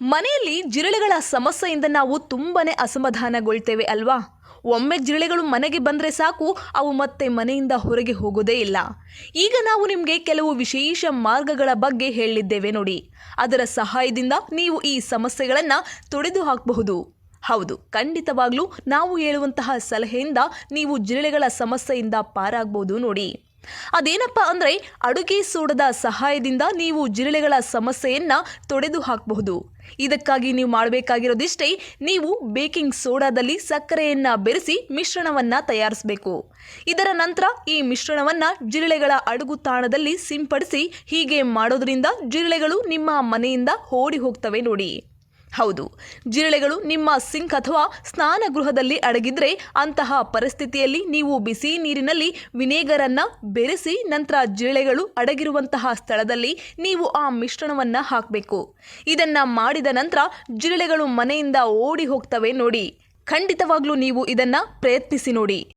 ಮನೆಯಲ್ಲಿ ಜಿರಳೆಗಳ ಸಮಸ್ಯೆಯಿಂದ ನಾವು ತುಂಬನೇ ಅಸಮಾಧಾನಗೊಳ್ತೇವೆ ಅಲ್ವಾ? ಒಮ್ಮೆ ಜಿರಳೆಗಳು ಮನೆಗೆ ಬಂದರೆ ಸಾಕು, ಅವು ಮತ್ತೆ ಮನೆಯಿಂದ ಹೊರಗೆ ಹೋಗೋದೇ ಇಲ್ಲ. ಈಗ ನಾವು ನಿಮಗೆ ಕೆಲವು ವಿಶೇಷ ಮಾರ್ಗಗಳ ಬಗ್ಗೆ ಹೇಳಿದ್ದೇವೆ ನೋಡಿ. ಅದರ ಸಹಾಯದಿಂದ ನೀವು ಈ ಸಮಸ್ಯೆಗಳನ್ನು ತೊಡೆದು ಹಾಕಬಹುದು ಹೌದು, ಖಂಡಿತವಾಗ್ಲೂ ನಾವು ಹೇಳುವಂತಹ ಸಲಹೆಯಿಂದ ನೀವು ಜಿರಳೆಗಳ ಸಮಸ್ಯೆಯಿಂದ ಪಾರಾಗ್ಬೋದು ನೋಡಿ. ಅದೇನಪ್ಪ ಅಂದರೆ ಅಡುಗೆ ಸೋಡದ ಸಹಾಯದಿಂದ ನೀವು ಜಿರಳೆಗಳ ಸಮಸ್ಯೆಯನ್ನು ತೊಡೆದು ಹಾಕಬಹುದು. ಇದಕ್ಕಾಗಿ ನೀವು ಮಾಡಬೇಕಾಗಿರೋದಿಷ್ಟೇ ನೀವು ಬೇಕಿಂಗ್ ಸೋಡಾದಲ್ಲಿ ಸಕ್ಕರೆಯನ್ನು ಬೆರೆಸಿ ಮಿಶ್ರಣವನ್ನು ತಯಾರಿಸಬೇಕು. ಇದರ ನಂತರ ಈ ಮಿಶ್ರಣವನ್ನು ಜಿರಳೆಗಳ ಅಡುಗು ತಾಣದಲ್ಲಿ ಸಿಂಪಡಿಸಿ ಹೀಗೆ ಮಾಡೋದರಿಂದ ಜಿರಳೆಗಳು ನಿಮ್ಮ ಮನೆಯಿಂದ ಓಡಿ ಹೋಗ್ತವೆ ನೋಡಿ. ಹೌದು. ಜಿರಳೆಗಳು ನಿಮ್ಮ ಸಿಂಕ್ ಅಥವಾ ಸ್ನಾನಗೃಹದಲ್ಲಿ ಅಡಗಿದ್ರೆ ಅಂತಹ ಪರಿಸ್ಥಿತಿಯಲ್ಲಿ ನೀವು ಬಿಸಿ ನೀರಿನಲ್ಲಿ ವಿನೇಗರನ್ನ ಬೆರೆಸಿ ನಂತರ ಜಿರಳೆಗಳು ಅಡಗಿರುವಂತಹ ಸ್ಥಳದಲ್ಲಿ ನೀವು ಆ ಮಿಶ್ರಣವನ್ನ ಹಾಕಬೇಕು. ಇದನ್ನ ಮಾಡಿದ ನಂತರ ಜಿರಳೆಗಳು ಮನೆಯಿಂದ ಓಡಿ ಹೋಗ್ತವೆ ನೋಡಿ. ಖಂಡಿತವಾಗ್ಲೂ ನೀವು ಇದನ್ನ ಪ್ರಯತ್ನಿಸಿ ನೋಡಿ.